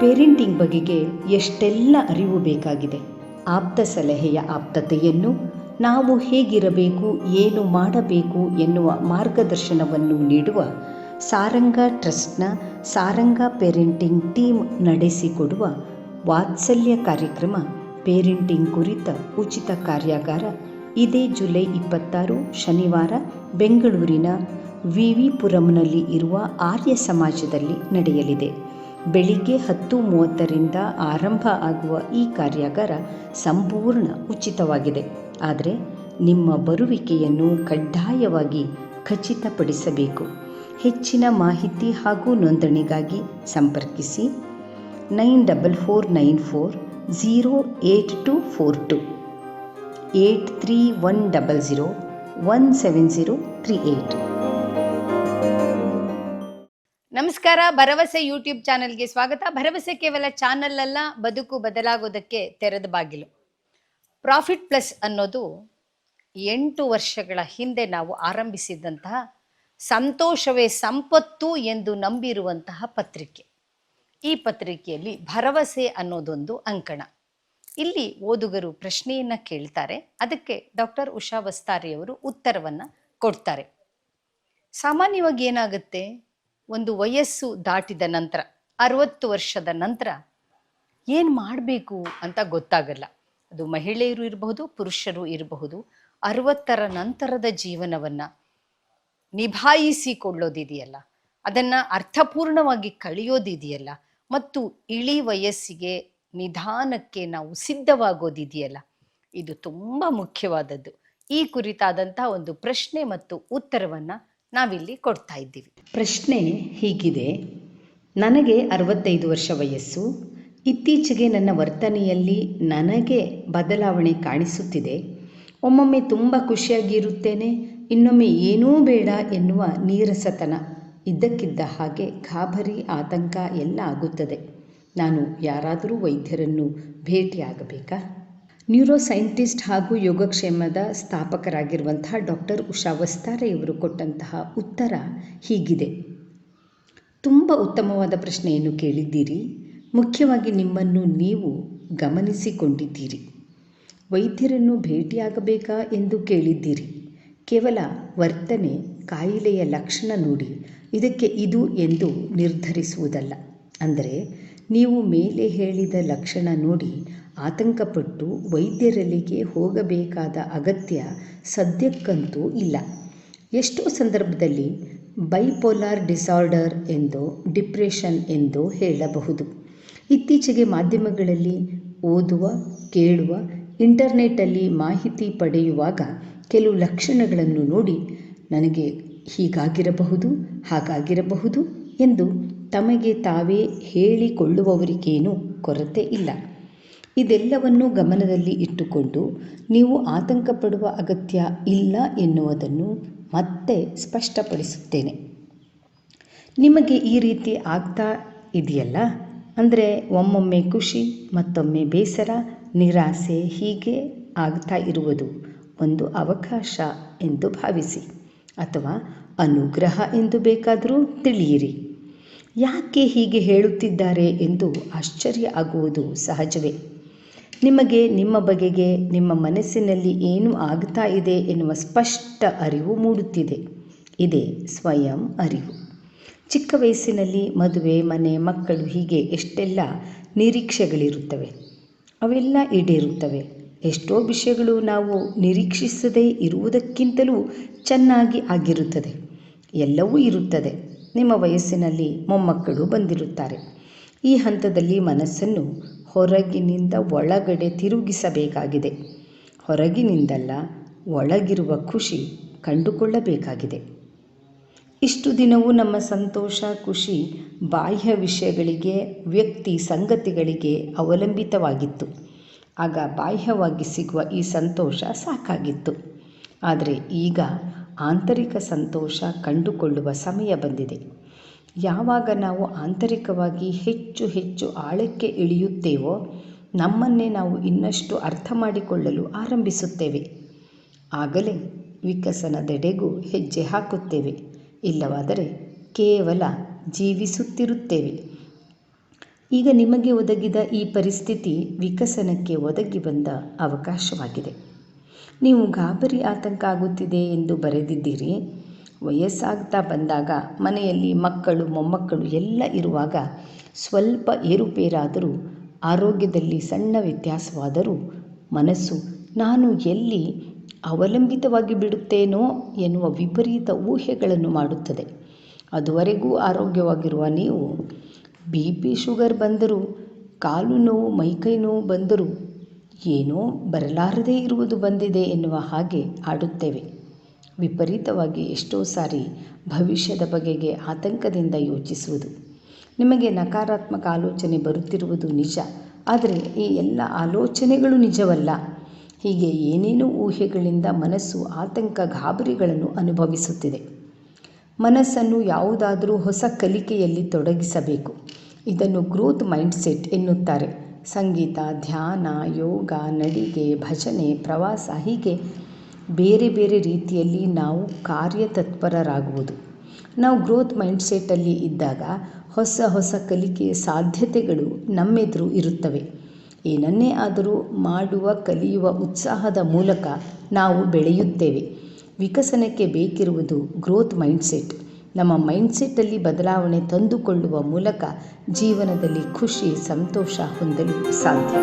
Parenting ಬಗೆಗೆ ಎಷ್ಟೆಲ್ಲ ಅರಿವು ಬೇಕಾಗಿದೆ. ಆಪ್ತ ಸಲಹೆಯ ಆಪ್ತತೆಯನ್ನು ನಾವು ಹೇಗಿರಬೇಕು, ಏನು ಮಾಡಬೇಕು ಎನ್ನುವ ಮಾರ್ಗದರ್ಶನವನ್ನು ನೀಡುವ ಸಾರಂಗ ಟ್ರಸ್ಟ್ನ ಸಾರಂಗ ಪೇರೆಂಟಿಂಗ್ ಟೀಮ್ ನಡೆಸಿಕೊಡುವ ವಾತ್ಸಲ್ಯ ಕಾರ್ಯಕ್ರಮ ಪೇರೆಂಟಿಂಗ್ ಕುರಿತ ಉಚಿತ ಕಾರ್ಯಾಗಾರ ಇದೇ ಜುಲೈ ಇಪ್ಪತ್ತಾರು ಶನಿವಾರ ಬೆಂಗಳೂರಿನ ವಿ ವಿ ಪುರಂನಲ್ಲಿ ಇರುವ ಆರ್ಯ ಸಮಾಜದಲ್ಲಿ ನಡೆಯಲಿದೆ. ಬೆಳಿಗ್ಗೆ ಹತ್ತು ಮೂವತ್ತರಿಂದ ಆರಂಭ ಆಗುವ ಈ ಕಾರ್ಯಾಗಾರ ಸಂಪೂರ್ಣ ಉಚಿತವಾಗಿದೆ. ಆದರೆ ನಿಮ್ಮ ಬರುವಿಕೆಯನ್ನು ಕಡ್ಡಾಯವಾಗಿ ಖಚಿತಪಡಿಸಬೇಕು. ಹೆಚ್ಚಿನ ಮಾಹಿತಿ ಹಾಗೂ ನೋಂದಣಿಗಾಗಿ ಸಂಪರ್ಕಿಸಿ nine double four nine four zero eight two four two, eight three one double zero one seven zero three eight. ನಮಸ್ಕಾರ. ಭರವಸೆ ಯೂಟ್ಯೂಬ್ ಚಾನೆಲ್ಗೆ ಸ್ವಾಗತ. ಭರವಸೆ ಕೇವಲ ಚಾನೆಲ್ ಅಲ್ಲ, ಬದುಕು ಬದಲಾಗೋದಕ್ಕೆ ತೆರೆದ ಬಾಗಿಲು. ಪ್ರಾಫಿಟ್ ಪ್ಲಸ್ ಅನ್ನೋದು ಎಂಟು ವರ್ಷಗಳ ಹಿಂದೆ ನಾವು ಆರಂಭಿಸಿದಂತಹ ಸಂತೋಷವೇ ಸಂಪತ್ತು ಎಂದು ನಂಬಿರುವಂತಹ ಪತ್ರಿಕೆ. ಈ ಪತ್ರಿಕೆಯಲ್ಲಿ ಭರವಸೆ ಅನ್ನೋದೊಂದು ಅಂಕಣ. ಇಲ್ಲಿ ಓದುಗರು ಪ್ರಶ್ನೆಯನ್ನ ಕೇಳ್ತಾರೆ. ಅದಕ್ಕೆ ಡಾಕ್ಟರ್ ಉಷಾ ವಸ್ತಾರಿಯವರು ಉತ್ತರವನ್ನ ಕೊಡ್ತಾರೆ. ಸಾಮಾನ್ಯವಾಗಿ ಏನಾಗುತ್ತೆ? ಒಂದು ವಯಸ್ಸು ದಾಟಿದ ನಂತರ, ಅರವತ್ತು ವರ್ಷದ ನಂತರ ಏನು ಮಾಡಬೇಕು ಅಂತ ಗೊತ್ತಾಗಲ್ಲ. ಅದು ಮಹಿಳೆಯರು ಇರಬಹುದು, ಪುರುಷರು ಇರಬಹುದು. ಅರವತ್ತರ ನಂತರದ ಜೀವನವನ್ನು ನಿಭಾಯಿಸಿಕೊಳ್ಳೋದಿದೆಯಲ್ಲ. ಅದನ್ನು ಅರ್ಥಪೂರ್ಣವಾಗಿ ಕಳೆಯೋದಿದೆಯಲ್ಲ. ಮತ್ತು ಇಳಿ ವಯಸ್ಸಿಗೆ ನಿಧಾನಕ್ಕೆ ನಾವು ಸಿದ್ಧವಾಗೋದಿದೆಯಲ್ಲ. ಇದು ತುಂಬ ಮುಖ್ಯವಾದದ್ದು. ಈ ಕುರಿತಾದಂತಹ ಒಂದು ಪ್ರಶ್ನೆ ಮತ್ತು ಉತ್ತರವನ್ನು ನಾವಿಲ್ಲಿ ಕೊಡ್ತಾ ಇದ್ದೀವಿ. ಪ್ರಶ್ನೆ ಹೀಗಿದೆ. ನನಗೆ ಅರವತ್ತೈದು ವರ್ಷ ವಯಸ್ಸು. ಇತ್ತೀಚೆಗೆ ನನ್ನ ವರ್ತನೆಯಲ್ಲಿ ನನಗೆ ಬದಲಾವಣೆ ಕಾಣಿಸುತ್ತಿದೆ. ಒಮ್ಮೊಮ್ಮೆ ತುಂಬ ಖುಷಿಯಾಗಿರುತ್ತೇನೆ ಇನ್ನೊಮ್ಮೆ ಏನೂ ಬೇಡ ಎನ್ನುವ ನೀರಸತನ ಇದ್ದಕ್ಕಿದ್ದ ಹಾಗೆ ಗಾಬರಿ, ಆತಂಕ ಎಲ್ಲ ಆಗುತ್ತದೆ. ನಾನು ಯಾರಾದರೂ ವೈದ್ಯರನ್ನು ಭೇಟಿಯಾಗಬೇಕಾ? ನ್ಯೂರೋ ಸೈಂಟಿಸ್ಟ್ ಹಾಗೂ ಯೋಗಕ್ಷೇಮದ ಸ್ಥಾಪಕರಾಗಿರುವಂತಹ ಡಾಕ್ಟರ್ ಉಷಾ ವಸ್ತಾರೆಯವರು ಕೊಟ್ಟಂತಹ ಉತ್ತರ ಹೀಗಿದೆ. ತುಂಬ ಉತ್ತಮವಾದ ಪ್ರಶ್ನೆಯನ್ನು ಕೇಳಿದ್ದೀರಿ. ಮುಖ್ಯವಾಗಿ ನಿಮ್ಮನ್ನು ನೀವು ಗಮನಿಸಿಕೊಂಡಿದ್ದೀರಿ. ವೈದ್ಯರನ್ನು ಭೇಟಿಯಾಗಬೇಕಾ ಎಂದು ಕೇಳಿದ್ದೀರಿ. ಕೇವಲ ವರ್ತನೆ, ಕಾಯಿಲೆಯ ಲಕ್ಷಣ ನೋಡಿ, ಇದಕ್ಕೆ ಇದು ಎಂದು ನಿರ್ಧರಿಸುವುದಲ್ಲ. ಅಂದರೆ, ನೀವು ಮೇಲೆ ಹೇಳಿದ ಲಕ್ಷಣ ನೋಡಿ ಆತಂಕಪಟ್ಟು ವೈದ್ಯರಲ್ಲಿಗೆ ಹೋಗಬೇಕಾದ ಅಗತ್ಯ ಸದ್ಯಕ್ಕಂತೂ ಇಲ್ಲ. ಎಷ್ಟೋ ಸಂದರ್ಭದಲ್ಲಿ ಬೈಪೋಲಾರ್ ಡಿಸಾರ್ಡರ್ ಎಂದೋ, ಡಿಪ್ರೆಷನ್ ಎಂದೋ ಹೇಳಬಹುದು. ಇತ್ತೀಚೆಗೆ ಮಾಧ್ಯಮಗಳಲ್ಲಿ ಓದುವ, ಕೇಳುವ ಇಂಟರ್ನೆಟ್ಟಲ್ಲಿ ಮಾಹಿತಿ ಪಡೆಯುವಾಗ ಕೆಲವು ಲಕ್ಷಣಗಳನ್ನು ನೋಡಿ ನನಗೆ ಹೀಗಾಗಿರಬಹುದು, ಹಾಗಾಗಿರಬಹುದು ಎಂದು ತಮಗೆ ತಾವೇ ಹೇಳಿಕೊಳ್ಳುವವರಿಗೇನು ಕೊರತೆ ಇಲ್ಲ. ಇದೆಲ್ಲವನ್ನು ಗಮನದಲ್ಲಿ ಇಟ್ಟುಕೊಂಡು ನೀವು ಆತಂಕ ಪಡುವ ಅಗತ್ಯ ಇಲ್ಲ ಎನ್ನುವುದನ್ನು ಮತ್ತೆ ಸ್ಪಷ್ಟಪಡಿಸುತ್ತೇನೆ. ನಿಮಗೆ ಈ ರೀತಿ ಆಗ್ತಾ ಇದೆಯಲ್ಲ? ಅಂದರೆ ಒಮ್ಮೊಮ್ಮೆ ಖುಷಿ, ಮತ್ತೊಮ್ಮೆ ಬೇಸರ, ನಿರಾಸೆ ಹೀಗೆ ಆಗ್ತಾ ಇರುವುದು ಒಂದು ಅವಕಾಶ ಎಂದು ಭಾವಿಸಿ, ಅಥವಾ ಅನುಗ್ರಹ ಎಂದು ಬೇಕಾದರೂ ತಿಳಿಯಿರಿ. ಯಾಕೆ ಹೀಗೆ ಹೇಳುತ್ತಿದ್ದಾರೆ ಎಂದು ಆಶ್ಚರ್ಯ ಆಗುವುದು ಸಹಜವೇ. ನಿಮಗೆ ನಿಮ್ಮ ಬಗೆಗೆ ನಿಮ್ಮ ಮನಸ್ಸಿನಲ್ಲಿ ಏನು ಆಗ್ತಾ ಇದೆ ಎನ್ನುವ ಸ್ಪಷ್ಟ ಅರಿವು ಮೂಡುತ್ತಿದೆ. ಇದೇ ಸ್ವಯಂ ಅರಿವು. ಚಿಕ್ಕ ವಯಸ್ಸಿನಲ್ಲಿ ಮದುವೆ, ಮನೆ, ಮಕ್ಕಳು ಹೀಗೆ ಎಷ್ಟೆಲ್ಲ ನಿರೀಕ್ಷೆಗಳಿರುತ್ತವೆ, ಅವೆಲ್ಲ ಈಡೇರುತ್ತವೆ. ಎಷ್ಟೋ ವಿಷಯಗಳು ನಾವು ನಿರೀಕ್ಷಿಸದೇ ಇರುವುದಕ್ಕಿಂತಲೂ ಚೆನ್ನಾಗಿ ಆಗಿರುತ್ತದೆ. ಎಲ್ಲವೂ ಇರುತ್ತದೆ. ನಿಮ್ಮ ವಯಸ್ಸಿನಲ್ಲಿ ಮೊಮ್ಮಕ್ಕಳು ಬಂದಿರುತ್ತಾರೆ. ಈ ಹಂತದಲ್ಲಿ ಮನಸ್ಸನ್ನು ಹೊರಗಿನಿಂದ ಒಳಗಡೆ ತಿರುಗಿಸಬೇಕಾಗಿದೆ. ಹೊರಗಿನಿಂದಲ್ಲ, ಒಳಗಿರುವ ಖುಷಿ ಕಂಡುಕೊಳ್ಳಬೇಕಾಗಿದೆ. ಇಷ್ಟು ದಿನವೂ ನಮ್ಮ ಸಂತೋಷ, ಖುಷಿ ಬಾಹ್ಯ ವಿಷಯಗಳಿಗೆ, ವ್ಯಕ್ತಿ ಸಂಗತಿಗಳಿಗೆ ಅವಲಂಬಿತವಾಗಿತ್ತು. ಆಗ ಬಾಹ್ಯವಾಗಿ ಸಿಗುವ ಈ ಸಂತೋಷ ಸಾಕಾಗಿತ್ತು. ಆದರೆ ಈಗ ಆಂತರಿಕ ಸಂತೋಷ ಕಂಡುಕೊಳ್ಳುವ ಸಮಯ ಬಂದಿದೆ. ಯಾವಾಗ ನಾವು ಆಂತರಿಕವಾಗಿ ಹೆಚ್ಚು ಹೆಚ್ಚು ಆಳಕ್ಕೆ ಇಳಿಯುತ್ತೇವೋ ನಮ್ಮನ್ನೇ ನಾವು ಇನ್ನಷ್ಟು ಅರ್ಥ ಮಾಡಿಕೊಳ್ಳಲು ಆರಂಭಿಸುತ್ತೇವೆ. ಆಗಲೇ ವಿಕಸನದೆಡೆಗೂ ಹೆಜ್ಜೆ ಹಾಕುತ್ತೇವೆ. ಇಲ್ಲವಾದರೆ ಕೇವಲ ಜೀವಿಸುತ್ತಿರುತ್ತೇವೆ. ಈಗ ನಿಮಗೆ ಒದಗಿದ ಈ ಪರಿಸ್ಥಿತಿ ವಿಕಸನಕ್ಕೆ ಒದಗಿ ಬಂದ ಅವಕಾಶವಾಗಿದೆ. ನೀವು ಗಾಬರಿ ಆತಂಕ ಆಗುತ್ತಿದೆ ಎಂದು ಬರೆದಿದ್ದೀರಿ. ವಯಸ್ಸಾಗ್ತಾ ಬಂದಾಗ ಮನೆಯಲ್ಲಿ ಮಕ್ಕಳು, ಮೊಮ್ಮಕ್ಕಳು ಎಲ್ಲ ಇರುವಾಗ ಸ್ವಲ್ಪ ಏರುಪೇರಾದರೂ, ಆರೋಗ್ಯದಲ್ಲಿ ಸಣ್ಣ ವ್ಯತ್ಯಾಸವಾದರೂ ಮನಸ್ಸು, ನಾನು ಎಲ್ಲಿ ಅವಲಂಬಿತವಾಗಿ ಬಿಡುತ್ತೇನೋ ಎನ್ನುವ ವಿಪರೀತ ಊಹೆಗಳನ್ನು ಮಾಡುತ್ತದೆ. ಅದುವರೆಗೂ ಆರೋಗ್ಯವಾಗಿರುವ ನೀವು, ಬಿ ಪಿ ಶುಗರ್ ಬಂದರೂ, ಕಾಲು ನೋವು ಮೈಕೈ ನೋವು ಬಂದರೂ, ಏನೋ ಬರಲಾರದೇ ಇರುವುದು ಬಂದಿದೆ ಎನ್ನುವ ಹಾಗೆ ಆಡುತ್ತೇವೆ. ವಿಪರೀತವಾಗಿ ಎಷ್ಟೋ ಸಾರಿ ಭವಿಷ್ಯದ ಬಗೆಗೆ ಆತಂಕದಿಂದ ಯೋಚಿಸುವುದು. ನಿಮಗೆ ನಕಾರಾತ್ಮಕ ಆಲೋಚನೆ ಬರುತ್ತಿರುವುದು ನಿಜ. ಆದರೆ ಈ ಎಲ್ಲ ಆಲೋಚನೆಗಳು ನಿಜವಲ್ಲ. ಹೀಗೆ ಏನೇನೋ ಊಹೆಗಳಿಂದ ಮನಸ್ಸು ಆತಂಕ ಗಾಬರಿಗಳನ್ನು ಅನುಭವಿಸುತ್ತಿದೆ. ಮನಸ್ಸನ್ನು ಯಾವುದಾದರೂ ಹೊಸ ಕಲಿಕೆಯಲ್ಲಿ ತೊಡಗಿಸಬೇಕು. ಇದನ್ನು ಗ್ರೋತ್ ಮೈಂಡ್ಸೆಟ್ ಎನ್ನುತ್ತಾರೆ. ಸಂಗೀತ, ಧ್ಯಾನ, ಯೋಗ, ನಡಿಗೆ, ಭಜನೆ, ಪ್ರವಾಸ ಹೀಗೆ ಬೇರೆ ಬೇರೆ ರೀತಿಯಲ್ಲಿ ನಾವು ಕಾರ್ಯತತ್ಪರರಾಗುವುದು. ನಾವು ಗ್ರೋತ್ ಮೈಂಡ್ಸೆಟ್ಟಲ್ಲಿ ಇದ್ದಾಗ ಹೊಸ ಹೊಸ ಕಲಿಕೆಯ ಸಾಧ್ಯತೆಗಳು ನಮ್ಮೆದುರು ಇರುತ್ತವೆ. ಏನನ್ನೇ ಆದರೂ ಮಾಡುವ, ಕಲಿಯುವ ಉತ್ಸಾಹದ ಮೂಲಕ ನಾವು ಬೆಳೆಯುತ್ತೇವೆ. ವಿಕಸನಕ್ಕೆ ಬೇಕಿರುವುದು ಗ್ರೋತ್ ಮೈಂಡ್ಸೆಟ್. ನಮ್ಮ ಮೈಂಡ್ಸೆಟ್ಟಲ್ಲಿ ಬದಲಾವಣೆ ತಂದುಕೊಳ್ಳುವ ಮೂಲಕ ಜೀವನದಲ್ಲಿ ಖುಷಿ, ಸಂತೋಷ ಹೊಂದಲು ಸಾಧ್ಯ.